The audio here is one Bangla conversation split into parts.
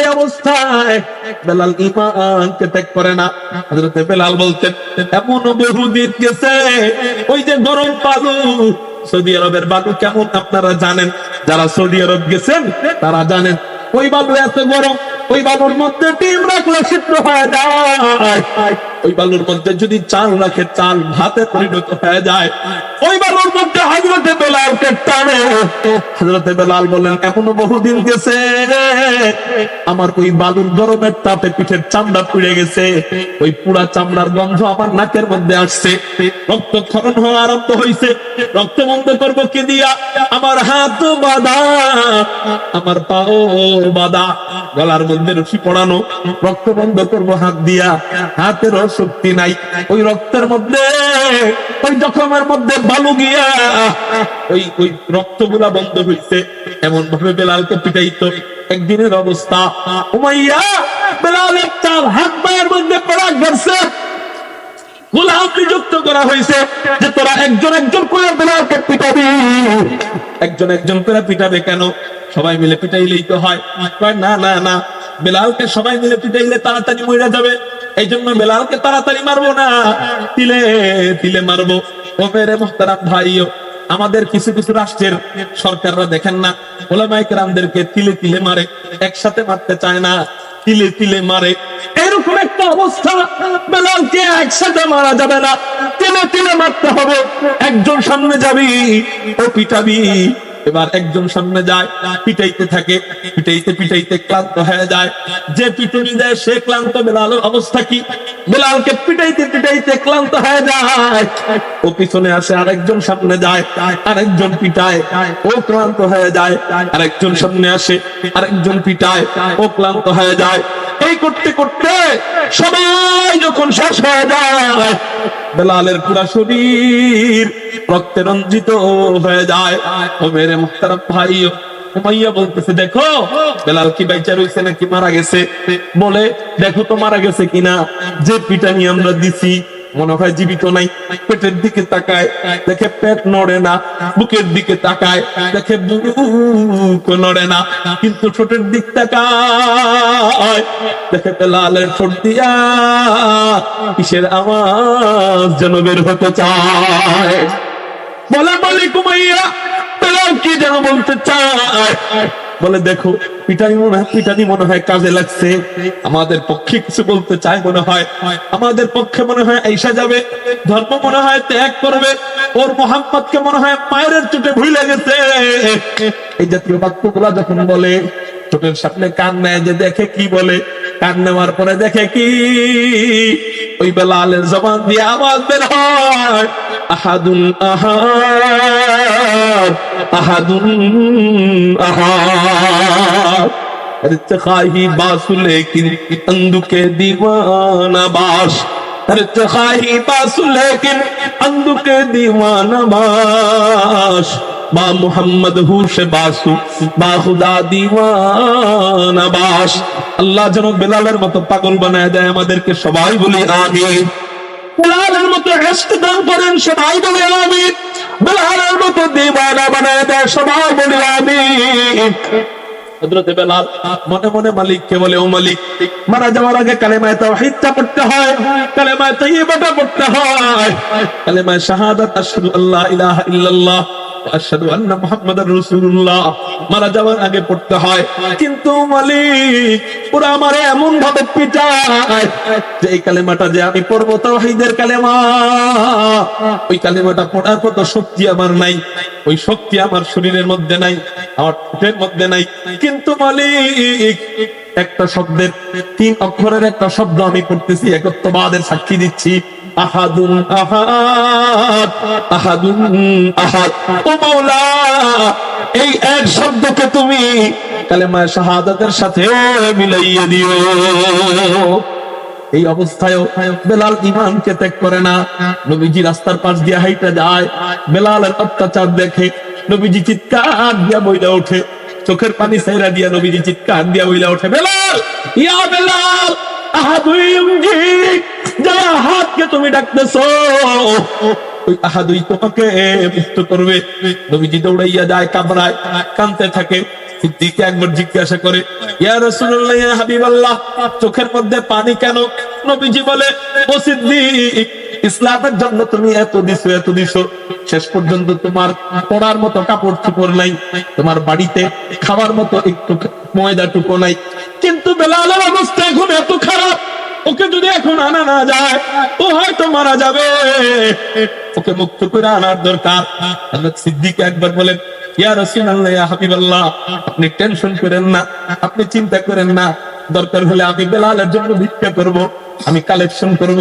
এই অবস্থায় বেলাল ইমানকে ত্যাগ করে না। বেলাল এমন বহুদিন গেছে, ওই যে গরম পালু সৌদি আরবের বালু কেমন আপনারা জানেন? যারা সৌদি আরব গেছেন, তারা জানেন, ওই বালু এত গরম, ওই বালুর মধ্যে ডিম রাখলে সিদ্ধ হয়ে যায়। ওই বালুর মধ্যে যদি চাল রাখে, চাল ভাতে পরিণত হয়ে যায়, ওই বালুর মধ্যে হজরতে বেলালকে টানে। হজরতে বেলাল বলেন এখনও বহুদিন গেছে আমার ওই বালুর গরমের তাপে পিঠের চামড়া পুড়ে গেছে। ওই পুরা চামড়ার গন্ধ আমার নাকের মধ্যে আসছে। রক্ত ক্ষরণ হওয়া আরম্ভ হয়েছে রক্ত বন্ধ করব কি দিয়া? আমার হাত বাঁধা, আমার পাও বাঁধা। গলার মধ্যে রশি পড়ানো রক্ত বন্ধ করব হাত দিয়া। হাতেরও শক্তি নাই। ওই রক্তের মধ্যে, ওই জখমের মধ্যে বালু গিয়া, ওই ওই রক্তগুলা বন্ধ হইছে। এমন ভাবে বেলালকে পিটাইতো। একদিনের অবস্থা। উমাইয়া বেলালের চার হাত পায়ের মধ্যে পড়া গেছে গোলাম নিযুক্ত করা হয়েছে যে তোরা একজন একজন করে বেলালকে পিটাবি। একজন একজন করে পিটাবে কেন? সবাই মিলে পিটাইলেই তো হয়। না না না। বেলালকে সবাই মিলে পিটাইলে তাড়াতাড়ি মরে যাবে। এই জন্য বেলালকে তাড়াতাড়ি মারবো না। তিলে তিলে মারবো। ও মেরে মোহতারাম ভাইও, আমাদের কিছু কিছু রাষ্ট্রের সরকাররা দেখেন না। ওলামাইক রামদেরকে তিলে তিলে মারে। একসাথে মারতে চায় না। তিলে তিলে মারে। এরকম একটা অবস্থা বেলালকে একসাথে মারা যাবে না। তিলে তিলে মারতে হবে। একজন সামনে যাবি, ও পিটাবি। এবার একজন সামনে যায়, পিটাইতে থাকে, পিটাইতে পিটাইতে ক্লান্ত হয়ে যায়। যে পিটুনি দেয় সে ক্লান্ত। বেলালের অবস্থা কি? বেলালকে পিটাইতে পিটাইতে ক্লান্ত হয়ে যায়। ও পিছনে আসে, আরেকজন সামনে যায়, আরেকজন পিটায়, ও ক্লান্ত হয়ে যায়। আরেকজন সামনে আসে, আরেকজন পিটায়, ও ক্লান্ত হয়ে যায়। এই করতে করতে সবাই যখন শেষ হয়ে যায়, বেলালের পুরা শরীর রক্তে রঞ্জিত হয়ে যায়। ও মেরে মুক্তার ভাই, উমাইয়া বলতেছে, দেখো, বেলাল কি বাইচা রয়েছে নাকি মারা গেছে? বলে, দেখো তো মারা গেছে কিনা। যে পিটানি আমরা দিছি মনে হয় জীবিত নাই। পেটের দিকে তাকায়, দেখে পেট নড়ে না, বুকের দিকে তাকায়, দেখে বুক নড়ে না, কিন্তু ঠোঁটের দিক তাকায়, দেখে বেলালের ঠোঁট দিয়া কিসের আওয়াজ যেন বের হতে চায়। বলে বলে কুমাইয়া কি যেন বলতে চায়। বলে, দেখো পিটানি মনে হয় পিটানি মনে হয় কাজে লাগছে। আমাদের পক্ষে কিছু বলতে চায় মনে হয়। আমাদের পক্ষে মনে হয় আইসা যাবে। ধর্ম মনে হয় ত্যাগ করবে। ওর মোহাম্মদকে মনে হয় পায়ের চোটে ভুলে গেছে। এই জাতীয় বাক্যগুলা যখন বলে, চোখের সামনে কান নেয় যে দেখে কি বলে, কান নেওয়ার পরে দেখে কি? ওই বেলালের জবান দিয়ে আওয়াজ বের হয় আহাদুন আহাদ আহাদুন আহাদ ارتخاہی باس لیکن اندو کے دیوانہ باش ارتخاہی باس لیکن اندو کے دیوانہ باش با মোহাম্মদ হুশে বাসু বা খুদা দিওয়ানা বাস। আল্লাহ যেন বেলালের মতো পাগল বানায় দেয় আমাদেরকে সবাই বলি আমিন। বেলালের মতো হেস্ট দান করেন সবাই বলে আমিন। বেলালের মতো দিওয়ানা বানায় দেয় সবাই বলে আমিন। হযরতে বেলাল মনে বলে, ও মালিক, মারা যাওয়ার আগে কালেমায়ে তাওহীদটা পড়তে হয়, কালেমায়ে তাইয়্যিবাটা পড়তে হয়। কালেমায়ে শাহাদাত, আশহাদু আল্লা ইল্লাল্লাহ আশহাদু আন্না মুহাম্মাদার রাসূলুল্লাহ। মারা যাওয়ার আগে পড়তে হয়। কিন্তু মালিক এমন ভাবে পিটায় এই কালেমাটা যে আমি তাওহীদের কালেমা। ওই কালেমাটা পড়ার শক্তি আমার নাই। ওই শক্তি আমার শরীরের মধ্যে নাই, আমার মধ্যে নাই। কিন্তু মালিক, একটা শব্দের তিন অক্ষরের একটা শব্দ আমি পড়তেছি একত্ববাদের সাক্ষী দিচ্ছি। আহাদুন আহাদ আহাদুন আহাদ। ও মাওলা, এই এক শব্দকে তুমি কালেমা শাহাদাতের সাথে মিলাইয়ে দিও। এই অবস্থায়ও বেলাল ইমানকে ত্যাগ করে না। নবীজি রাস্তার পাশ দিয়ে হাইটা যায়, বেলালের অত্যাচার দেখে নবীজি চিৎকার দিয়া বইলা ওঠে। চোখের পানি সাইরা দিয়া নবীজি চিৎকার দিয়া বইলা ওঠে, বেলাল, ইয়া বেলাল! চোখের মধ্যে পানি কেন? নবীজি বলে ইসলামের জন্য তুমি এত দিছো এত দিছো। শেষ পর্যন্ত তোমার পড়ার মতো কাপড় চোপড় নাই, তোমার বাড়িতে খাওয়ার মতো একটু ময়দা টুকো নাই। কিন্তু বেলালের অবস্থা এখন এত খারাপ। ওকে যদি এখন আনা না যায়, ও হয়তো মারা যাবে। ওকে মুক্ত করে আনার দরকার। সিদ্দিক একবার বলেন আপনি টেনশন করেন না, আপনি চিন্তা করেন না। দরকার হলে আমি বেলালের জন্য ভিক্ষা করব, আমি কালেকশন করব,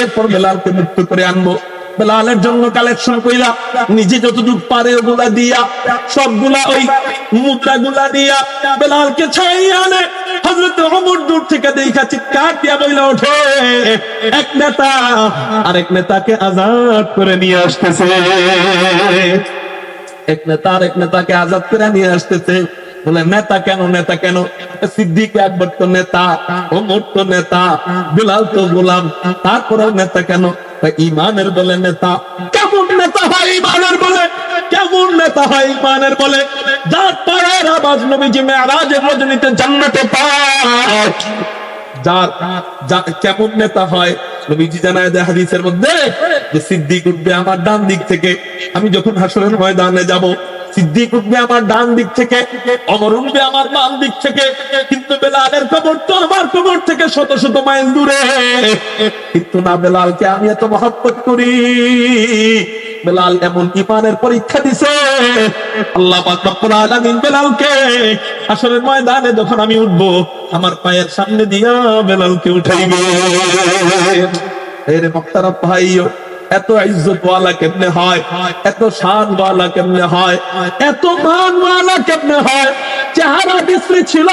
এরপর বেলালকে মুক্ত করে আনব। বেলালের জন্য কালেকশন কইলা নিজে যতটুকু পারে ওগুলা দিয়া, সবগুলা ওই মুদ্রা গুলা দিয়া বেলালকে ছাইয়া আনে। ওমর দূর থেকে চিৎকার দিয়া ওঠে, এক নেতা আরেক নেতাকে আজাদ করে নিয়ে আসতেছে। এক নেতা আরেক নেতাকে আজাদ করে নিয়ে আসতেছে। বলে, নেতা কেন নেতা কেন? সিদ্দিক একবার তো নেতা, ওমর তো নেতা বিলাল তো গোলাম তারপরে নেতা কেন? ইমানের বলে নেতা, কেমন নেতা হয় ইমানের বলে? কেমন নেতা হয় ইমানের বলে? যার পাড়ার আওয়াজ নবীজি মেয়ারাজের রজনীতে জান্নাতে পায় যার কেমন নেতা হয়, নবীজি জানায় দেয় হাদিসের মধ্যে যে সিদ্দিক উঠবে আমার ডান দিক থেকে। আমি যখন হাসরের ময়দানে যাব, সিদ্দিক উঠবে আমার ডান দিক থেকে, অমর উঠবে আমার বাম দিক থেকে। কিন্তু বেলালের কবর তো আমার কবর থেকে শত শত মাইল দূরে। কিন্তু না বেলালকে আমি এত মহব্বত করি। বেলাল এমন ইমানের পরীক্ষা দিছে। আল্লাহ পাক আলামিন বেলালকে আসরের ময়দানে যখন আমি উঠবো, আমার পায়ের সামনে দিয়া বেলালকে উঠাইবে এর মক্তারা ভাইও এত ইজ্জত ওয়ালা কেমনে হয়? এত শান ওয়ালা কেমনে হয়? এত মান ওয়ালা কেমনে হয়? চেহারা বিশ্রী ছিল,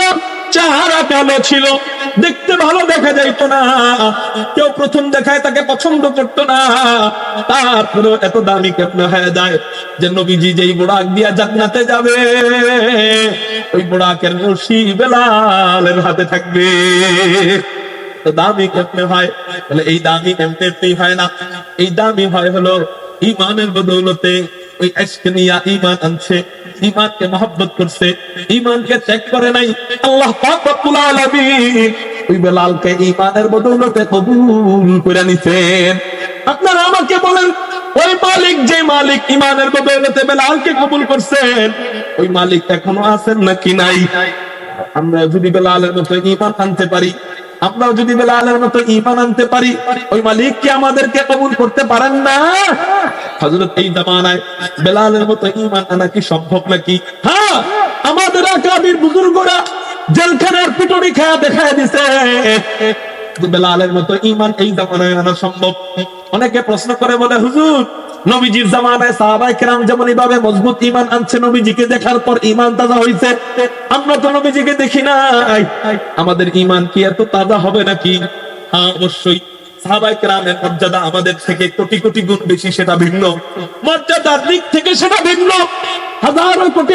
চেহারা কালো ছিল। দেখতে ভালো দেখা যাইতো না। কেউ প্রথম দেখায় তাকে পছন্দ করতো না। তারপরে এত দামি কেমনে হয়ে যায় যে নবীজি যেই বোড়াক দিয়া জান্নাতে যাবে, ওই বোড়াকের রশি বেলালের হাতে থাকবে। দামি কেমনে হয়? বলে এই দামি এমনি হয় না। এই দামি হয় হলো ইমানের বদৌলতে ওই আজকে নিয়ে ইমান আনছে। ইমানকে মহব্বত করছে ইমানকে ত্যাগ করে নাই। আল্লাহ ওই বেলালকে ইমানের বদৌলতে কবুল করে নিছেন। আপনারা আমাকে বলেন, ওই মালিক যে মালিক ইমানের বদৌলতে বেলালকে কবুল করছেন, ওই মালিক এখনও আছেন নাকি নাই? আমরা যদি বেলালের মতো ইমান আনতে পারি আমরাও যদি বেলালের মতো ইমান আনতে পারি, ওই মালিক কি আমাদেরকে কবুল করতে পারেন না? হযরত এই জামানায় বেলালের মতো ইমান আনা কি সম্ভব নাকি? হ্যাঁ আমাদের আকাবির বুজুর্গরা জেলখানার পিটুনি খায়া দেখায় দিছে বেলালের মতো ইমান এই জামানায় আনা সম্ভব। অনেকে প্রশ্ন করে বলে, হুজুর নবীজির জামানায় সাহাবাই কেরাম যেমন এইভাবে মজবুত ইমান আনছে, নবীজিকে দেখার পর ইমান তাজা হইছে। আমরা তো নবীজিকে দেখি নাই। আমাদের ইমান কি এত তাজা হবে নাকি? হ্যাঁ অবশ্যই। সাহাবাই আমাদের থেকে কোটি কোটি গুণ বেশি, সেটা ভিন্ন। দিক থেকে সেটা কোটি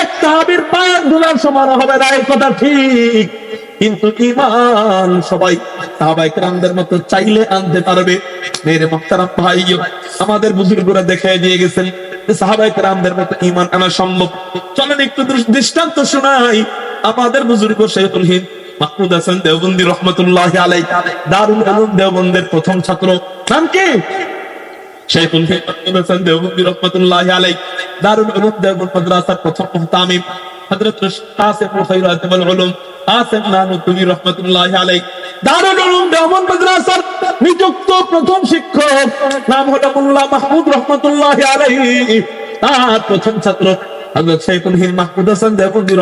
এক সমান হবে না কথা ঠিক। কিন্তু ইমান সবাই সাহাবাই কেরামদের মতো চাইলে আনতে পারবে। মেরে মক্তারাম ভাই আমাদের বুজুর্গরা দেখে দিয়ে গেছেন সাহাবাই কেরামদের মতো ইমান আনা সম্ভব। চলেন একটু দৃষ্টান্ত শোনাই আমাদের বুজুর্গ শেখুল হিন্দ মাহমুদ হাসান দেওবন্দি রহমতুল্লাহ আলাই দারুল আলম দেওবন্দের প্রথম ছাত্র। নাম কি? শেখুল হিন্দ মাহমুদ হাসান দেওবন্দি রহমতুল্লাহ আলাই দারুল আলম দেওবন্দ মাদ্রাসার প্রথম মুহতামিম। হযরত আসিফ খায়রাত ওয়াল উলুম কাসিম নানুতুবি রহমাতুল্লাহি আলাইহি। দারুল উলুম দেওবন্দ মাদ্রাসার নিযুক্ত প্রথম শিক্ষক নাম হলো মোল্লা মাহমুদ রহমাতুল্লাহি আলাইহি। তার প্রথম ছাত্র হযরত হিন্দ মাহমুদ হাসান দেওবন্দি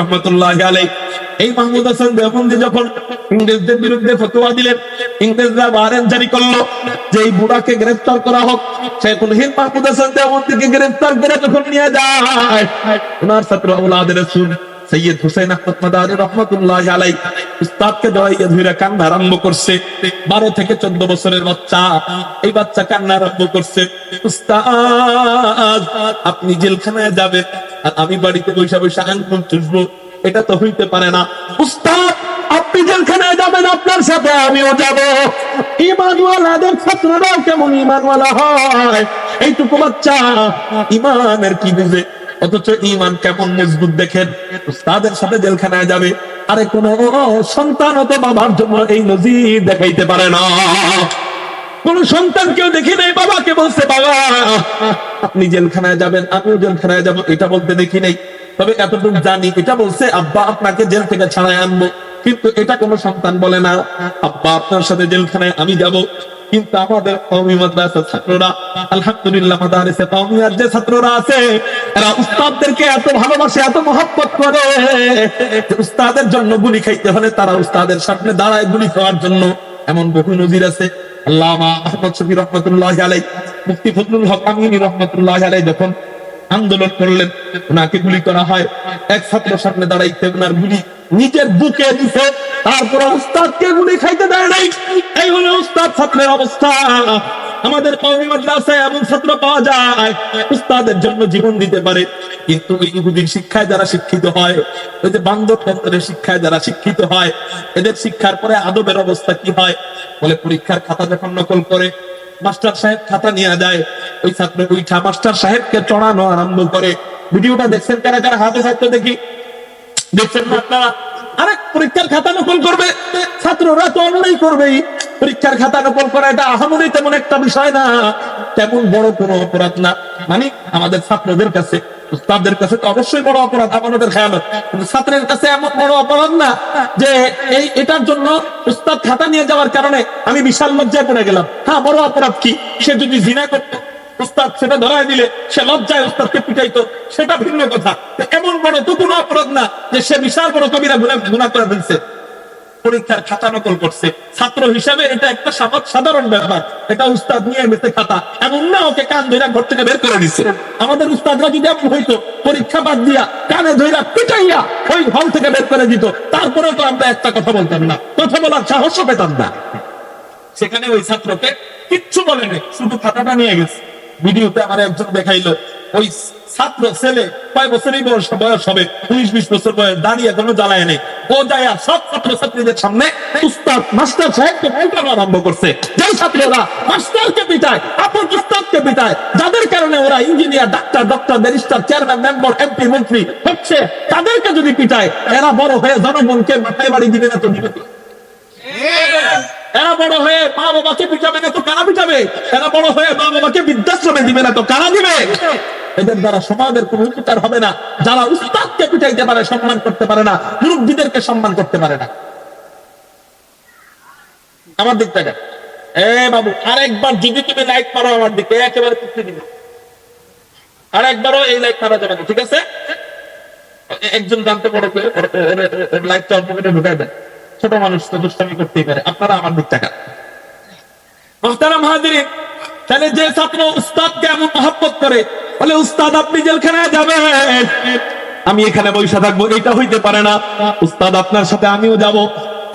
এই মাহমুদ হাসান দেওবন্দি যখন ইংরেজদের বিরুদ্ধে ফতোয়া দিলেন, ইংরেজরা জারি করল যে এই বুড়াকে গ্রেফতার করা হোক। হিন্দ মাহমুদ হাসান দেওবন্দিকে গ্রেফতার করে যখন নিয়ে যায়, ওনার ছাত্র রাসূল সৈয়দ হুসেন আহমদ উস্তাদকে কান্না আরম্ভ করছে। বারো থেকে চোদ্দ বছরের বাচ্চা, এই বাচ্চা কান্না আরম্ভ করছে। উস্তাদ, আপনি জেলখানায় যাবে আমি বাড়িতে বৈশা বৈশা আঙ্গুল চুষবো এটা তো হইতে পারে না। আপনি জেলখানায় যাবেন আপনার সাথে আমিও যাব। ইমানওয়ালাদের ছাত্ররাও কেমন ইমানওয়ালা হয়? এইটুকু বাচ্চা ইমানের কি বুঝে? অথচ ইমান কেমন মজবুত দেখেন? সাথে জেলখানায় যাবে। আরে কোন সন্তান তো বাবার জন্য এই নজির দেখাইতে পারে না। কোন সন্তান কেউ দেখি নাই বাবাকে বলছে, বাবা, আপনি জেলখানায় যাবেন, আমিও জেলখানায় যাব। এটা বলতে দেখি নাই। তবে এতটুকু জানি, এটা বলছে, আব্বা, আপনাকে জেল থেকে ছাড়াই আনব। কিন্তু এটা কোনো সন্তান বলে না, আব্বা, আপনার সাথে জেলখানায় আমি যাব। কিন্তু আমাদের ছাত্ররা, আলহামদুলিল্লাহ যে ছাত্ররা আছে, এরা উস্তাদদেরকে এত ভালোবাসে, এত মহব্বত করে উস্তাদের জন্য গুলি খাইতে হলে তারা উস্তাদের সামনে দাঁড়ায় গুলি খাওয়ার জন্য। এমন বহু নজির আছে। আল্লামা আহমদ শফি রহমতুল্লাহ আলাই মুফতি ফজলুল হক আমিনী আলাই যখন আন্দোলন করলেন, ওনাকে গুলি করা হয়। এক ছাত্র সামনে দাঁড়াইতে ওনার গুলি নিজের বুকে দিছে। তারপর উস্তাদকে গুলি খাইতে দেয় নাই? এই হলো ছাত্রের অবস্থা। আমাদের কওমি মাদ্রাসায় এমন ছাত্র পাওয়া যায় উস্তাদের জন্য জীবন দিতে পারে। কিন্তু ইহুদির শিক্ষায় যারা শিক্ষিত হয়, ওই যে বান্ধব ক্ষেত্রের শিক্ষায় যারা শিক্ষিত হয়, এদের শিক্ষার পরে আদবের অবস্থা কি হয়? বলে পরীক্ষার খাতা যখন নকল করে মাস্টার সাহেব খাতা নিয়ে দেয়। ওই ছাত্র উইঠা মাস্টার সাহেবকে চড়ানো আরম্ভ করে। ভিডিওটা দেখছেন কারা কারা হাতে থাকতে দেখি। দেখছেন না আপনারা? আরেক পরীক্ষার খাতা নকল করবে। ছাত্ররা তো অন্যই করবেই। পরীক্ষার খাতা নকল করা এটা আহামরি তেমন একটা বিষয় না। তেমন বড় কোনো অপরাধ না। মানে আমাদের ছাত্রদের কাছে কাছে তো অবশ্যই বড় অপরাধ কিন্তু ছাত্রের কাছে এমন বড় অপরাধ না যে এই, এটার জন্য উস্তাদ খাতা নিয়ে যাওয়ার কারণে আমি বিশাল লজ্জায় পড়ে গেলাম। হ্যাঁ বড় অপরাধ কি? সে যদি জিনা করতো, উস্তাদ সেটা ধরায় দিলে, সে লজ্জায় উস্তাদকে পিটাইতো, সেটা ভিন্ন কথা। এমন বড় তো কোনো অপরাধ না যে সে বিশাল বড় কবিরা গুণা করে ফেলছে। পরীক্ষার খাতা নকল করছে। ছাত্র হিসাবে এটা একটা সাধারণ ব্যাপার। এটা উস্তাদ নিয়ে গেছে খাতা। এমন না, ওকে কান ধইরা ঘর থেকে বের করে দিছে। আমাদের উস্তাদরা যদি এমন হইতো, পরীক্ষা বাদ দিয়া কানে ধইরা পিটাইয়া ওই হল থেকে বের করে দিত তারপরে তো আমরা একটা কথা বলতাম না। কথা বলার সাহসও পেতাম না। সেখানে ওই ছাত্রকে কিচ্ছু বলেনি, শুধু খাতাটা নিয়ে গেছে। ভিডিওতে আমার একজন দেখাইলো ওই ছাত্র ছেলে কয় বছরই বয়স বয়স হবে? উনিশ, বিশ বছর বয়স, দাঁড়িয়ে কোনো জ্বালায় নেই। ও যায় সব ছাত্র ছাত্রীদের সামনে উস্তাদ, মাস্টার সাহেবকে পাল্টানো আরম্ভ করছে। যেই ছাত্ররা, মাস্টারকে পিটায়, আপন উস্তাদকে পিটায়। যাদের কারণে ওরা engineer doctor doctor barrister chairman member MP মন্ত্রী হচ্ছে, তাদেরকে যদি পিটায়, এরা বড় হয়ে জনগণকে মাথায় বাড়ি দিবে না তো দিবে? এরা বড় হয়ে মা বাবাকে পিটাবে না তো কারা পিটাবে এরা বড় হয়ে মা বাবাকে বৃদ্ধাশ্রমে দিবে না তো কারা দিবে এদের দ্বারা সমাজের কোন উপকার হবে না যারা উস্তাদকে পিটাইতে পারে সম্মান করতে পারে না মুরব্বীদেরকে সম্মান করতে পারে না আমার দিক থেকে এ বাবু আরেকবার যদি তুমি লাইট মারো আমার দিকে একেবারে তুলতে দিবে আরেকবারও এই লাইট মারা যাবে না ঠিক আছে একজন জানতে পারে লাইটটা অল্প করে ঢুকাই দেয় ছোট মানুষ তো দুষ্টামি করতেই পারে। আপনারা আমার দিক টাকা মোহতারাম হাজিরিন তাহলে যে ছাত্র উস্তাদকে এমন মহাব্বত করে, বলে, উস্তাদ, আপনি জেলখানায় যাবেন? আমি এখানে বৈশা থাকব, এটা হইতে পারে না। উস্তাদ, আপনার সাথে আমিও যাব।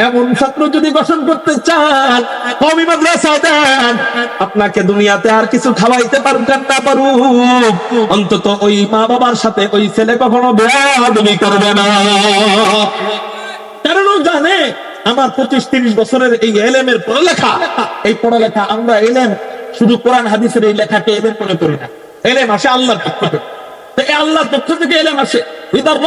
এমন ছাত্র যদি গঠন করতে চান কমি মাদ্রাসা দেন, আপনাকে দুনিয়াতে আর কিছু খাওয়াইতে পারবেন না পারুক। অন্তত ওই মা বাবার সাথে ওই ছেলে কখনো বেয়াদবি করবে না। কারণ জানে। আমার পঁচিশ তিরিশ বছরের এই এলেমের পড়ালেখা, এই পড়ালেখা আমরা এলেম, শুধু কোরআন হাদিসের এই লেখাকে এলেম মনে করি না। এলেম আসে আল্লাহর পক্ষ থেকে। আল্লাহর পক্ষ থেকে আসে। হৃদয়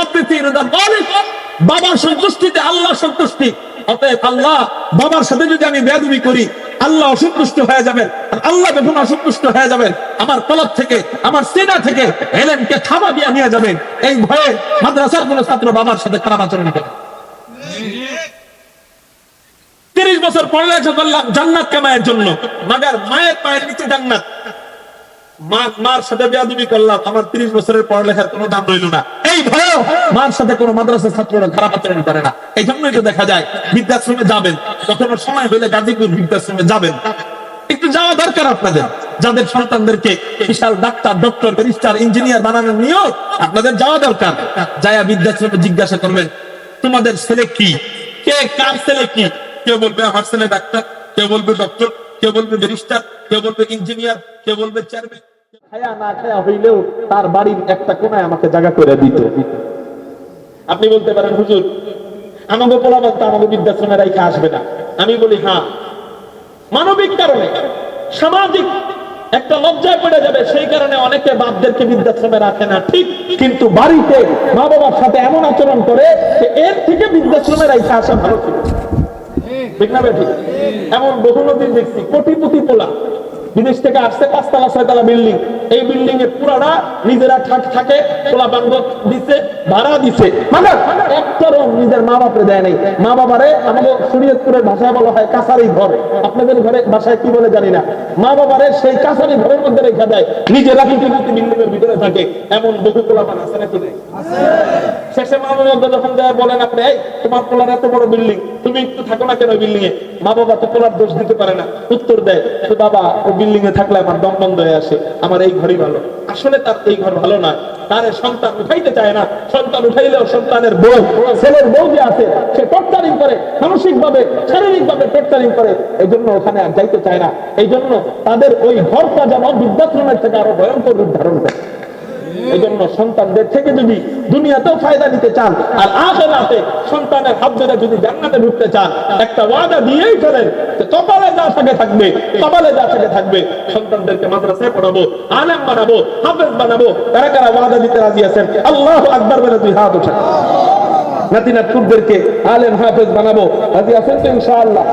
বাবার সন্তুষ্টিতে আল্লাহ সন্তুষ্টি। অতএব আল্লাহ, বাবার সাথে যদি আমি করি, আল্লাহ অসন্তুষ্ট হয়ে যাবেন। আর আল্লাহ যখন অসন্তুষ্ট হয়ে যাবেন, আমার কলব থেকে, আমার সেনা থেকে এলেমকে থাবা দিয়ে নিয়ে যাবেন। এই ভয়ে মাদ্রাসার কোন ছাত্র বাবার সাথে খারাপ আচরণ করে তিরিশ বছর পড়ালেখা করলাম জান্নাত কামায়ের জন্য। মাগার, মায়ের পায়ের নিচে জান্নাত। মার সাথে বেয়াদবি করলাম আমার তিরিশ বছরের পড়ালেখার কোনো দাম রইল না। এই মার সাথে কোনো ছাত্ররা খারাপ আচরণ করে না। এই জন্যই তো দেখা যায়, বৃদ্ধাশ্রমে যাবেন সময় গাজীপুর বৃদ্ধাশ্রমে যাবেন। একটু যাওয়া দরকার আপনাদের। যাদের সন্তানদেরকে বিশাল ডাক্তার, ডক্টর, ব্যারিস্টার, ইঞ্জিনিয়ার বানানোর নিয়ত আপনাদের যাওয়া দরকার। যায়া বৃদ্ধাশ্রমে জিজ্ঞাসা করবেন, তোমাদের ছেলে কি? কে, কার ছেলে কি? কেউ বলবে আমার ছেলে ডাক্তার? কেউ বলবে ডক্টর? কেউ বলবে ব্যারিস্টার? কেউ বলবে ইঞ্জিনিয়ার? কেউ বলবে চেয়ারম্যান? খায়া না খায়া হইলেও তার বাড়ির একটা কোনায় আমাকে জায়গা করে দিত। আপনি বলতে পারেন, হুজুর, আমাকে পোলা বলতে আমাকে বৃদ্ধাশ্রমে রাইখা আসবে না। আমি বলি হ্যাঁ। মানবিক কারণে, সামাজিক একটা লজ্জায় পড়ে যাবে, সেই কারণে অনেকে বাপদেরকে বৃদ্ধাশ্রমে রাখে না, ঠিক। কিন্তু বাড়িতে মা বাবার সাথে এমন আচরণ করে এর থেকে বৃদ্ধাশ্রমে রাইখে আসা ভালো ছিল। ঠিক না বেঠিক এমন বহু নদী দেখছি কোটিপতি পোলা। বিদেশ থেকে আসছে পাঁচতলা, ছয়তলা বিল্ডিং। এই বিল্ডিং এ পুরাটা নিজেরা ঠাক থাকে পোলা বান্ধব দিছে, ভাড়া দিছে। মানে একটারও নিজের মা বাপরে দেয় নাই। মা বাবারে আমাদের শরীয়তপুরের ভাষায় বলা হয় কাছারি ঘর। আপনাদের ঘরে ভাষায় কি বলে জানি না। মা বাবারে সেই কাছারি ঘরের মধ্যে রেখে দেয়। নিজেরা কিন্তু বিল্ডিং এর ভিতরে থাকে। এমন বহু পোলা বান আছে নাকি শেষে মা বাবা যখন যায়, বলেন আপনি, এই, তোমার পোলার এত বড় বিল্ডিং, তুমি একটু থাকো না কেন বিল্ডিং এ মা বাবা তো পোলার দোষ দিতে পারে না। উত্তর দেয় বাবা ও বিল্ডিং এ থাকলে আমার দম বন্ধ হয়ে আসে, আমার এই ঘরই ভালো। আসলে তার এই ঘর ভালো না, তার সন্তান উঠাইতে চায় না। সন্তান উঠাইলেও সন্তানের বউ, ছেলের বউ যে আছে, সে টর্চারিং করে মানসিক ভাবে শারীরিক ভাবে টর্চারিং করে এই জন্য ওখানে আর যাইতে চায় না। এই জন্য তাদের ওই ঘরটা যেন বিদ্যাশ্রমের থেকে আরও ভয়ঙ্কর রূপ ধারণ করে। এই জন্য সন্তানদের থেকে যদি দুনিয়াতেও ফায়দা নিতে চান, আর আখেরাতে সন্তানের হাত ধরে যদি জান্নাতে ঢুকতে চান, একটা ওয়াদা দিয়েই ফেলেন কপালে যা থাকে থাকবে, কপালে যা থাকে থাকবে, সন্তানদেরকে মাদ্রাসায় পড়াবো, আলেম বানাবো, হাফেজ বানাবো, কারা কারা ওয়াদা দিতে রাজি আছেন? আল্লাহ আকবার বলে দুই হাত উঠা নাতিনাতকুরদেরকে আলেম, হাফেজ বানাবো। রাজি আছেন তো ইনশাআল্লাহ?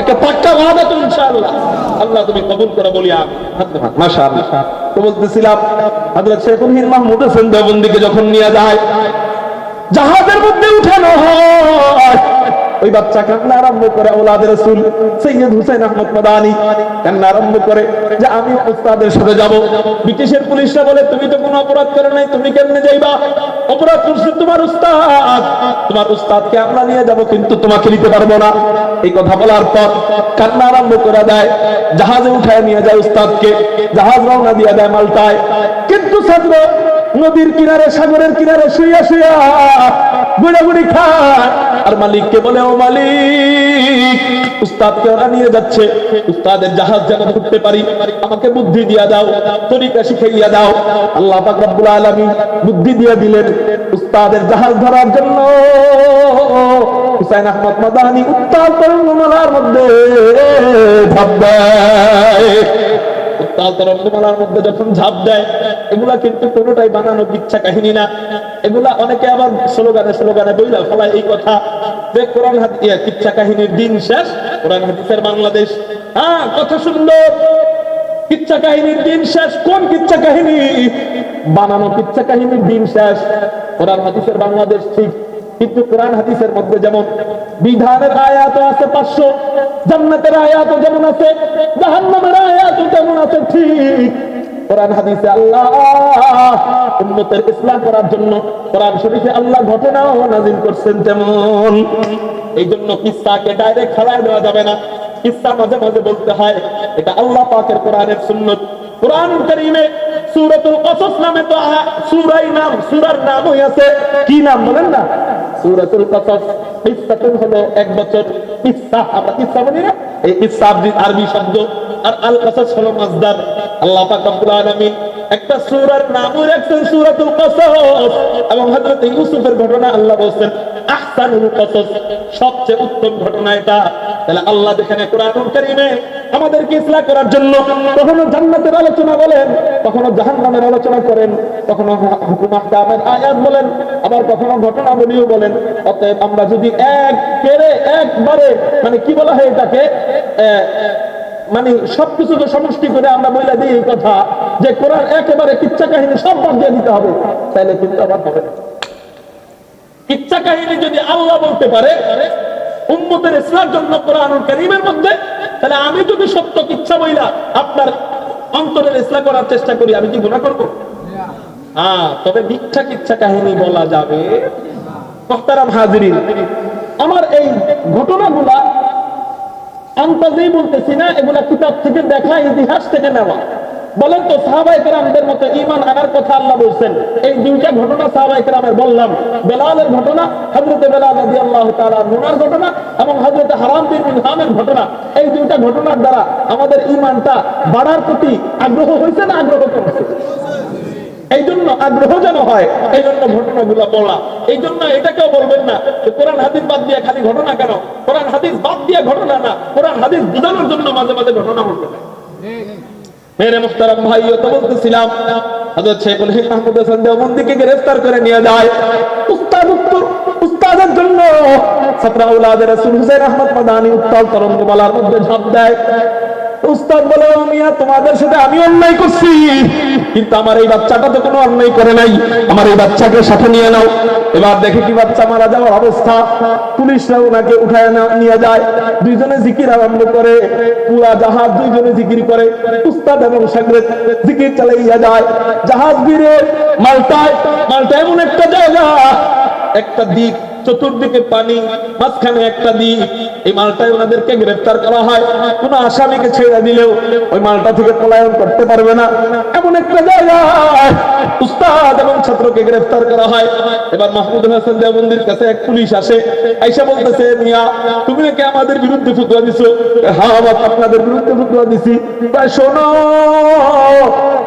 একটা পাক্কা ওয়াদা তো ইনশাআল্লাহ। আল্লাহ তুমি কবুল করে বলি আমি মাশাআল্লাহ। তো বলতেছিলাম হাজরত শেখুল হিন্দ মাহমুদ হোসেন দেওবন্দিকে যখন নিয়ে যায়, জাহাজের মধ্যে উঠানো হয় ওই বাচ্চা কান্না আরম্ভ করে ওলাদের রসুল সৈয়দ হুসেন আহমদ মাদানি কান্না আরম্ভ করে যে আমি ওস্তাদের সাথে যাব। ব্রিটিশের পুলিশরা বলে, তুমি তো কোনো অপরাধ করে নাই, তুমি কেমনে যাইবা? অপরাধ করছে তোমার উস্তাদ তোমার উস্তাদকে আমরা নিয়ে যাব, কিন্তু তোমাকে নিতে পারব না। এই কথা বলার পর কান্না আরম্ভ করে দেয়। জাহাজে উঠায় নিয়ে যায় উস্তাদকে জাহাজ রওনা দিয়ে দেয় মালটায়। কিন্তু ছাত্র নদীর কিনারে, সাগরের কিনারে শুইয়া শুইয়া গুড়া গুড়ি খায়। আর মালিককে বলে, ও মালিক, উস্তাদকে ওরা নিয়ে যাচ্ছে। উস্তাদের জাহাজ যেন ধরতে পারি। আমাকে বুদ্ধি দিয়া দাও, তরিকা শিখাইয়া দাও। আল্লাহ পাক রব্বুল আলামিন বুদ্ধি দিয়ে দিলেন উস্তাদের জাহাজ ধরার জন্য। হুসাইন আহমদ মাদানি উত্তাল তরঙ্গমালার মধ্যে উত্তাল তরঙ্গমালার মধ্যে যখন ঝাঁপ দেয়, এগুলা কিন্তু কোনোটাই বানানো ইচ্ছা কাহিনী না। এগুলা অনেকে আবার স্লোগানে স্লোগানে বইলা ফলায় এই কথা যে কোরআন হাত ইয়া কিচ্ছা কাহিনীর দিন শেষ, কোরআন হাদিসের বাংলাদেশ। হ্যাঁ কথা সুন্দর। কিচ্ছা কাহিনীর দিন শেষ, কোন কিচ্ছা কাহিনী? বানানো কিচ্ছা কাহিনীর দিন শেষ। কোরআন হাদিসের বাংলাদেশ ঠিক, কিন্তু কোরআন হাদিসের মধ্যে যেমন বিধানের আয়াত আছে পাঁচশো, জান্নাতের আয়াত যেমন আছে, জাহান্নামের আয়াত যেমন আছে ঠিক কোরআন, হাদিসে আল্লাহ। উম্মতের ইসলাম করার জন্য কোরআন শরীফে আল্লাহ ঘটনাও নাজিল করছেন যেমন। এই জন্য কিস্সাকে ডাইরেক্ট খেলায় দেওয়া যাবে না। কিস্সা মাঝে মাঝে বলতে হয়, এটা আল্লাহ পাকের কোরআনের সুন্নত। কোরআন কারীমে সূরাতুল কসস নামে তো সূরাই নাম, সূরার নামই আছে। কি নাম বলেন না? সূরাতুল কসস। কিস্সাতুন হলো এক বছর কিস্সা আমরা কিস্সা বলি না? এই আরবি- আরবি শব্দ। আর আল কসস হলো মাসদার আল্লাহ পাক রব্বুল আলামিন একটা সূরার নামও রাখছেন সূরাতুল কসস এবং হযরত ইউসুফের ঘটনা আল্লাহ বলেন আহসানুল কসস, সবচেয়ে উত্তম ঘটনা এটা। তাহলে আল্লাহ যেখানে কোরআনুল কারীমে আমাদেরকে ইসলাম করার জন্য কখনো জান্নাতের আলোচনা বলেন, কখনো জাহান্নামের আলোচনা করেন, কখনো হুকুম আহকামের আয়াত বলেন, আবার কখনো ঘটনা বলিও বলেন। অতএব আমরা যদি এক কেড়ে একবারে মানে কি বলা হয় এটাকে? মানে সবকিছুকে সমষ্টি করে আমরা বলে দিই এই কথা যে কোরআন একেবারে কিচ্ছা কাহিনী সব বাদ দিয়ে দিতে হবে। তাহলে কিন্তু আবার হবে না। কিচ্ছা কাহিনী যদি আল্লাহ বলতে পারে জন্য কারীমের মধ্যে, তাহলে আমি যদি সত্য আপনার অন্তরের করার চেষ্টা করি, আমি কি গুনাহ করব? হ্যাঁ তবে মিথ্যা কিচ্ছা কাহিনী বলা যাবে। আমার এই ঘটনাগুলা আন্তাজেই বলতেছি না, এগুলা কিতাব থেকে দেখা ইতিহাস থেকে নেওয়া। বলেন তো, সাহাবাই মতো ইমান আনার কথা আল্লাহ বলছেন। এই দুইটা ঘটনা সাহাবাই কেরামের বললাম। বেলালের ঘটনা হজরতে বেলাল নদী আল্লাহ তালা নুনার ঘটনা এবং হজরতে হারাম বিন ইনহামের ঘটনা। এই দুইটা ঘটনার দ্বারা আমাদের ইমানটা বাড়ার প্রতি আগ্রহ হয়েছে না আগ্রহ কমছে? এই জন্য আগ্রহ যেন হয় এই জন্য ঘটনাগুলো বলা। এই জন্য এটাকেও বলবেন না যে কোরআন হাদিস বাদ দিয়ে খালি ঘটনা কেন? কোরআন হাদিস বাদ দিয়ে ঘটনা না, কোরআন হাদিস বোঝানোর জন্য মাঝে মাঝে ঘটনা হয়। মেরে মুখতারাম ভাই তো মধ্যে ঝাঁপ দেয়। উস্তাদ বলে, "ও মিয়া, তোমাদের সাথে আমি অন্যায় করছি। কিন্তু আমার এই বাচ্চাটা তো কোনো অন্যায় করে নাই। আমার এই বাচ্চাকে সাথে নিয়ে নাও। এবার দেখে কি বাচ্চা মারা যাওয়ার অবস্থা। পুলিশরা ওনাকে উঠায় না- নিয়ে যায়। দুইজনে জিকির আরম্ভ করে। পুরা জাহাজ দুইজনে জিকির করে। উস্তাদ এবং সাগরে জিকির চালাইয়া যায়। জাহাজ ভিড়ে মালটায় মালটা এমন একটা জায়গা। একটা দিক চতুর্দিকে পানি, মাঝখানে একটা দ্বীপ। এই মালটায় ওনাদেরকে গ্রেফতার করা হয়। কোন আসামিকে ছেড়ে দিলেও ওই মালটা থেকে পলায়ন করতে পারবে না। এমন একটা জায়গায় উস্তাদ এবং ছাত্রকে গ্রেফতার করা হয়। এবার মাহমুদ হাসান দেওবন্দির কাছে এক পুলিশ আসে। আইসা বলতেছে মিয়া তুমি নাকি আমাদের বিরুদ্ধে ফুটুয়া দিছো? হ্যাঁ বাবা, আপনাদের বিরুদ্ধে ফুটুয়া দিছি। তা শোনো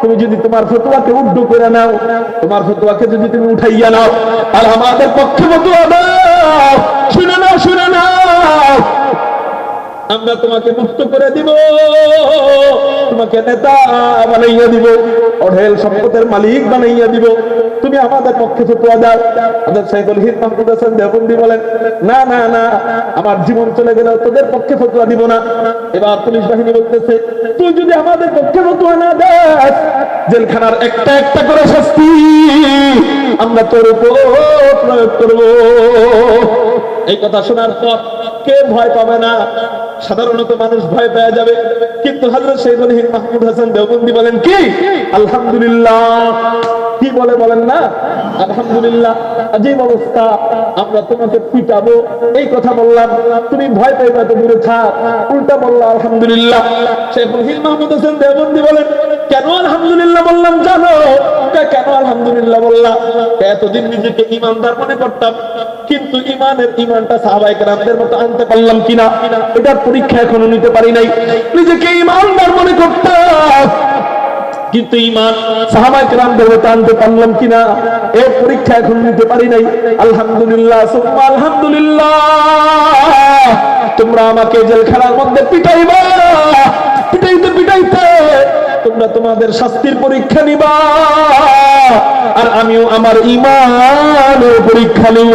তুমি যদি তোমার ফতুয়াকে উড্ডু করে নাও তোমার ফতুয়াকে যদি তুমি উঠাইয়া নাও আর আমাদের পক্ষে ফতুয়া দাও। শুনে নাও শুনে নাও। আমরা তোমাকে মুক্ত করে দিব। তোমাকে নেতা বানাইয়া দিব, অঢেল সম্পদের মালিক বানাইয়া দিব। তুমি আমাদের পক্ষে ফতুয়া দাও আমাদের সাইদুল হিদ মাহমুদ হাসান দেওবন্দি বলেন, না না না, আমার জীবন চলে গেলেও তোদের পক্ষে ফতুয়া দিব না। এবার পুলিশ বাহিনী বলতেছে, তুই যদি আমাদের পক্ষে ফতুয়া না দেস, জেলখানার একটা একটা করে শাস্তি আমরা তোর উপর প্রয়োগ করব। এই কথা শোনার পর কে ভয় পাবে না? সাধারণত মানুষ ভয় পেয়ে যাবে। কিন্তু হযরত শহীদুল মাহমুদ হাসান দেওবন্দি বলেন, কি? আলহামদুলিল্লাহ। কি বলে বলেন না? আলহামদুলিল্লাহ। অবস্থা, আমরা তোমাকে পিটাবো। এই কথা বললাম। তুমি ভয় পাইবা তো দূরে থাক। উল্টা আলহামদুলিল্লাহ। শেখুল মাহমুদ বলেন, কেন আলহামদুলিল্লাহ বললাম জানো? কেন আলহামদুলিল্লাহ বললাম? এতদিন নিজেকে ইমানদার মনে করতাম। কিন্তু ইমানের ইমানটা সাহাবাই কেরামদের মতো আনতে পারলাম কিনা, এটার পরীক্ষা এখনও নিতে পারি নাই। নিজেকে ইমানদার মনে করতাম কিন্তু ইমান সাহাবাই কেরামদের মতো আনতে পারলাম কিনা, এর পরীক্ষা এখন নিতে পারি নাই। আলহামদুলিল্লাহ, সুম্মা আলহামদুলিল্লাহ। তোমরা আমাকে জেলখানার মধ্যে পিটাইবা, পিটাইতে পিটাইতে তোমরা তোমাদের শাস্তির পরীক্ষা নিবা। আর আমিও আমার ইমানের পরীক্ষা নিব।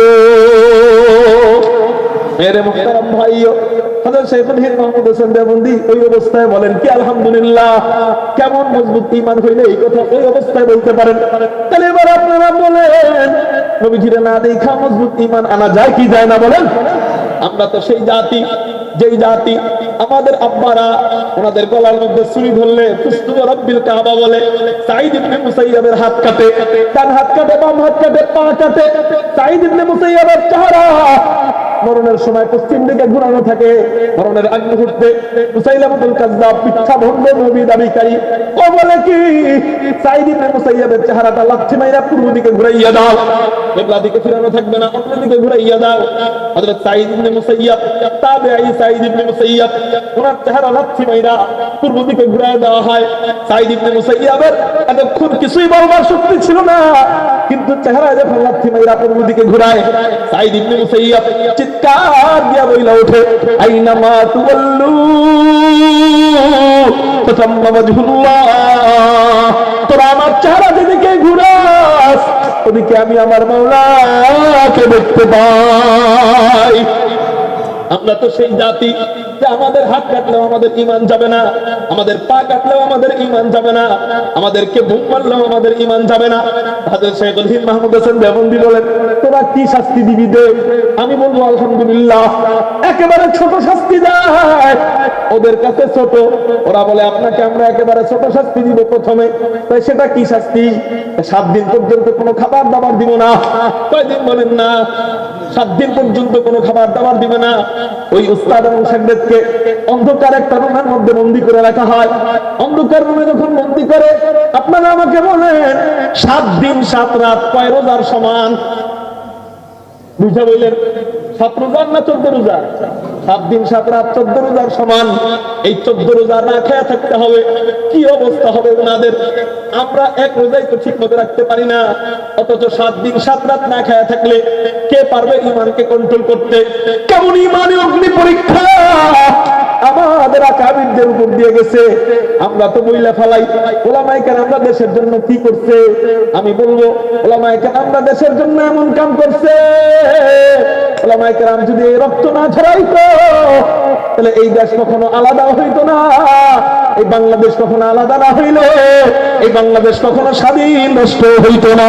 ওই অবস্থায় বলেন কি, আলহামদুলিল্লাহ, কেমন হইলে এই কথা অবস্থায় বলতে পারেন? তাহলে এবার আপনারা বলেন না মজবুত আনা যায় কি বলেন? আমরা তো সেই জাতি। যেই জাতি আমাদের আব্বারা ওনাদের গলার মধ্যে ছুরি ধরলে কুস্তুব রব্বিল কাবা বলে সাইদ ইবনে মুসাইয়াবের হাত কাটে ডান হাত কাটে বাম হাত কাটে পা কাটে সাইদ ইবনে মুসাইয়াবের চেহারা মরণের সময় পশ্চিম দিকে ঘুরানো থাকে। মরণের আগ মুহূর্তে মুসাইলামুল কাজ্জাব ভণ্ড নবী দাবিকারী ও বলে কি? সাইদ ইবনে মুসাইয়াবের চেহারাটা মাইরা পূর্ব দিকে ঘুরাইয়া দাও। দিকে ফিরানো থাকবে না, অন্য দিকে ঘুরাইয়া দাও। ওনার চেহারা মাইরা পূর্ব দিকে ঘুরাইয়া দেওয়া হয়। সাইদ ইবনে এতক্ষণ কিছুই বলবার শক্তি ছিল না, কিন্তু চেহারা যখন লাচ্ছি মাইরা পূর্ব দিকে ঘুরায়, সাইদ ইবনে চিৎকার দিয়া বইলা ওঠে তুওয়াল্লু তাতাম্মা ওয়াজহুল্লাহ। তোরা আমার চেহারা যেদিকে ঘুরাস, ওদিকে আমি আমার মাওলাকে দেখতে পাই। আমরা তো সেই জাতি যে আমাদের হাত কাটলেও আমাদের ইমান যাবে না, আমাদের পা কাটলেও আমাদের ইমান যাবে না, আমাদেরকে বুক মারলেও আমাদের ইমান যাবে না। হাজার শেখুল হিন্দ মাহমুদ হাসান দেবন্দি বলেন, তোরা কি শাস্তি দিবি দে আমি বলব, আলহামদুলিল্লাহ, একেবারে ছোট শাস্তি দেয় ওদের কাছে ছোট, ওরা বলে, আপনাকে আমরা একেবারে ছোট শাস্তি দিব প্রথমে। তাই সেটা কি শাস্তি? সাত দিন পর্যন্ত কোনো খাবার দাবার দিব না। কয়দিন বলেন না, সাত দিন পর্যন্ত কোনো খাবার দাবার দিবে না। ওই উস্তাদ এবং সাকদেদকে অন্ধকার একটা রুমের মধ্যে বন্দি করে রাখা হয়। অন্ধকার রুমে যখন বন্দি করে, আপনারা আমাকে বলেন, সাত দিন, সাত রাত, কয় রোজার সমান? বুঝা বললেন, সাত রোজার না চোদ্দ রোজার? সাত দিন, সাত রাত, চোদ্দ রোজার সমান। এই চোদ্দ রোজা না খেয়ে থাকতে হবে। কি অবস্থা হবে ওনাদের? আমরা এক রোজাই তো ঠিক মতো রাখতে পারি না। অথচ সাত দিন, সাত রাত না খেয়ে থাকলে কে পারবে ইমানকে কন্ট্রোল করতে? কেমন ইমানে অগ্নি পরীক্ষা? আমাদের আকাবিরদের উপর দিয়ে গেছে। আমরা তো বইলা ফেলাই। ওলামাই কেন আমরা দেশের জন্য কি করছে? আমি বলব ওলামাই কেন আমরা দেশের জন্য এমন কাম করছে। ওলামাই কেরাম যদি রক্ত না ছড়াইতো, তাহলে এই দেশ কখনো আলাদা হইতো না। এই বাংলাদেশ কখনো আলাদা না হইলে। এই বাংলাদেশ কখনো স্বাধীন নষ্ট হইতো না।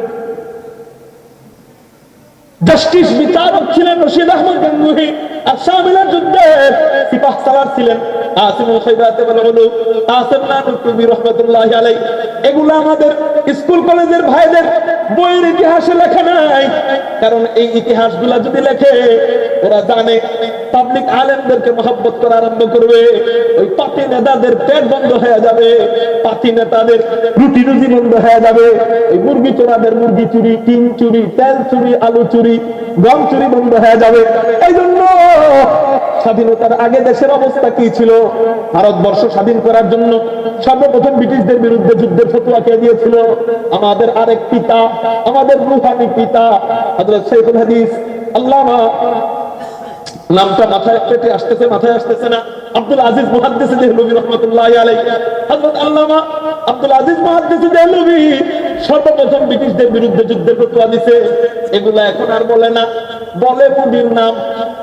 জাস্টিস বিচারক ছিলেন রশিদ আহমদ গাঙ্গুহি আর শামিলের যুদ্ধে সিপাহ সালার ছিলেন। আসিমুল খাইরাত ওয়াল আলাইহি। এগুলো আমাদের স্কুল কলেজের ভাইদের বইয়ের ইতিহাসে লেখা নাই। কারণ এই ইতিহাসগুলো যদি লেখে, ওরা জানে পাবলিক আলেমদেরকে মহব্বত করা আরম্ভ করবে, ওই পাতি নেতাদের পেট বন্ধ হয়ে যাবে, পাতি নেতাদের রুটি রুজি বন্ধ হয়ে যাবে ওই মুরগি চোরাদের মুরগি চুরি, টিন চুরি, তেল চুরি, আলু চুরি, গম চুরি বন্ধ হয়ে যাবে। এই জন্য স্বাধীনতার আগে দেশের অবস্থা কি ছিল? ভারতবর্ষ স্বাধীন করার জন্য সর্বপ্রথম ব্রিটিশদের বিরুদ্ধে যুদ্ধের ফতুয়া কে দিয়েছিল? আমাদের আরেক পিতা, আমাদের রুহানি পিতা হাদিস। আল্লামা, নামটা মাথায় পেটে আসতেছে, মাথায় আসতেছে না। আব্দুল আজিজ দেহলভী রহমাতুল্লাহি আলাইহি। হযরত আল্লামা আব্দুল আজিজ দেহলভী সর্বপ্রথম ব্রিটিশদের বিরুদ্ধে যুদ্ধের দিছে। এগুলা এখন আর বলে না। বলে মোদির নাম।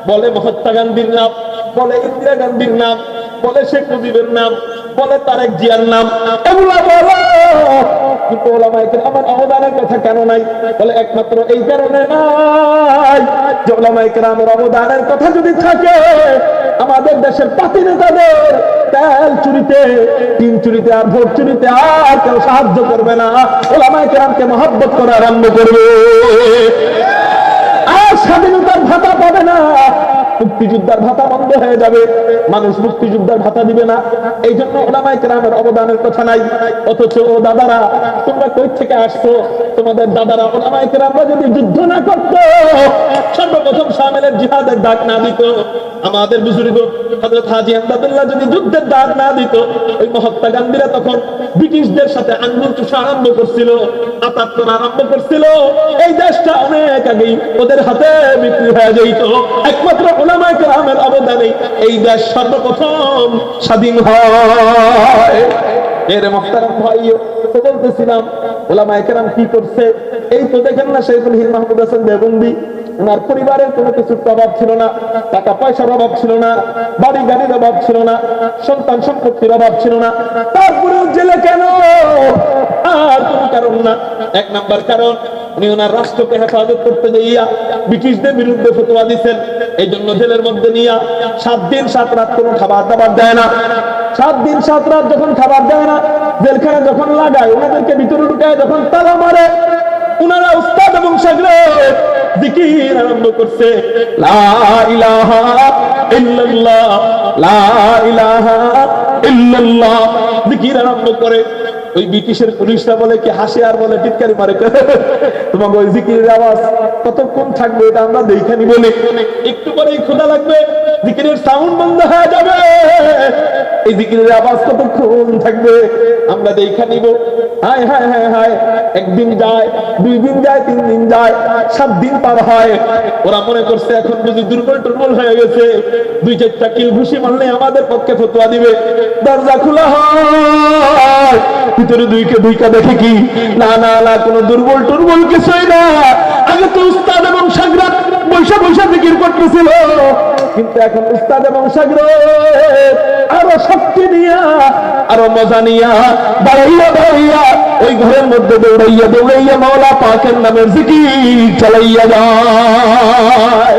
বলে মহাত্মা গান্ধীর নাম, বলে ইন্দিরা গান্ধীর নাম, বলে শেখ মুজিবের নাম, বলে তারেক জিয়ার নাম। এগুলা বলো। কিন্তু কেরামের অবদানের কথা কেন নাই? বলে একমাত্র এই কারণে নাই যে কেরামের অবদানের কথা যদি থাকে, আমাদের দেশের পাতি নেতাদের তেল চুরিতে, টিন চুরিতে আর ভোট চুরিতে আর কেউ সাহায্য করবে না। ওলামায়ে কেরামকে মহব্বত করা আরম্ভ করবে। আর স্বাধীনতার ভাতা পাবে না। মুক্তিযোদ্ধার ভাতা বন্ধ হয়ে যাবে। মানুষ মুক্তিযোদ্ধার ভাতা দিবে না। এই জন্য ওলামাই কেরামের অবদানের কথা নাই। অথচ ও দাদারা, তোমরা কই থেকে আসছো? তোমাদের দাদারা ওলামাই কেরামরা যদি যুদ্ধ না করত, সর্বপ্রথম সামেলের জিহাদের ডাক না দিত। আমাদের বুজুর্গ হযরত হাজী আহমদুল্লাহ যদি যুদ্ধের ডাক না দিত, ওই মহাত্মা গান্ধীরা তখন ব্রিটিশদের সাথে আঙ্গুল চুষা আরম্ভ করছিল আতাত আরম্ভ করছিল। এই দেশটা অনেক আগেই ওদের হাতে বিক্রি হয়ে যাইত। একমাত্র ওলামায়ে কেরামের অবদানে এই দেশ সর্বপ্রথম স্বাধীন হয়। এর মোহতারাম ভাইও তো বলতেছিলাম ওলামায়ে কেরাম কি করছে? এই তো দেখেন না শেখুল হিল মাহমুদ হাসান দেবন্দি। ওনার পরিবারের কোনো কিছুর অভাব ছিল না টাকা পয়সার অভাব ছিল না বাড়ি গাড়ির অভাব ছিল না সন্তান সম্পত্তির অভাব ছিল না। তারপরেও জেলে কেন? আর কোন কারণ না। এক নাম্বার কারণ উনি ওনার রাষ্ট্রকে হেফাজত করতে যাইয়া ব্রিটিশদের বিরুদ্ধে ফতোয়া দিচ্ছেন এই জন্য জেলের মধ্যে নিয়া সাত দিন সাত রাত কোনো খাবার দাবার দেয় না। সাত দিন সাত রাত যখন খাবার দেয় না, জেলখানে যখন লাগায়, ওনাদেরকে ভিতরে ঢুকায় যখন তালা মারে, উনারা উস্তাদ এবং সাগরে জিকির আরম্ভ করছে। লা ইলাহা ইল্লাল্লাহ, লা ইলাহা ইল্লাল্লাহ, জিকির আরম্ভ করে ওই ব্রিটিশের পুলিশরা বলে কি হাসে আর বলে টিটকারি মারে তোমাকে ওই জিকিরের আওয়াজ কতক্ষণ থাকবে এটা আমরা দেখানি বলি একটু পরেই খোদা লাগবে, জিকিরের সাউন্ড বন্ধ হয়ে যাবে। এই জিকিরের আওয়াজ কতক্ষণ থাকবে আমরা দেখা নিব। হায় হায় হায় হায়, একদিন যায়, দুই দিন যায়, তিন দিন যায়, সাত দিন পার হয়। ওরা মনে করছে এখন বুঝি দুর্বল টুর্বল হয়ে গেছে। দুই চারটা কিল ঘুষি মারলে আমাদের পক্ষে ফতোয়া দিবে। দরজা খোলা হয়। ভিতরে দুইকে দুইকা দেখে কি? না না না, কোনো দুর্বল টুর্বল কিছুই না। আগে তো উস্তাদ এবং সাগরাত বৈশা বৈশা জিকির করতেছিল। কিন্তু এখন উস্তাদ এবং সাগর আরও শক্তি নিয়া, আরও মজা নিয়া বাড়াইয়া বাড়াইয়া ওই ঘরের মধ্যে দৌড়াইয়া দৌড়াইয়া মাওলা পাকের নামের জিকির চালাইয়া যায়।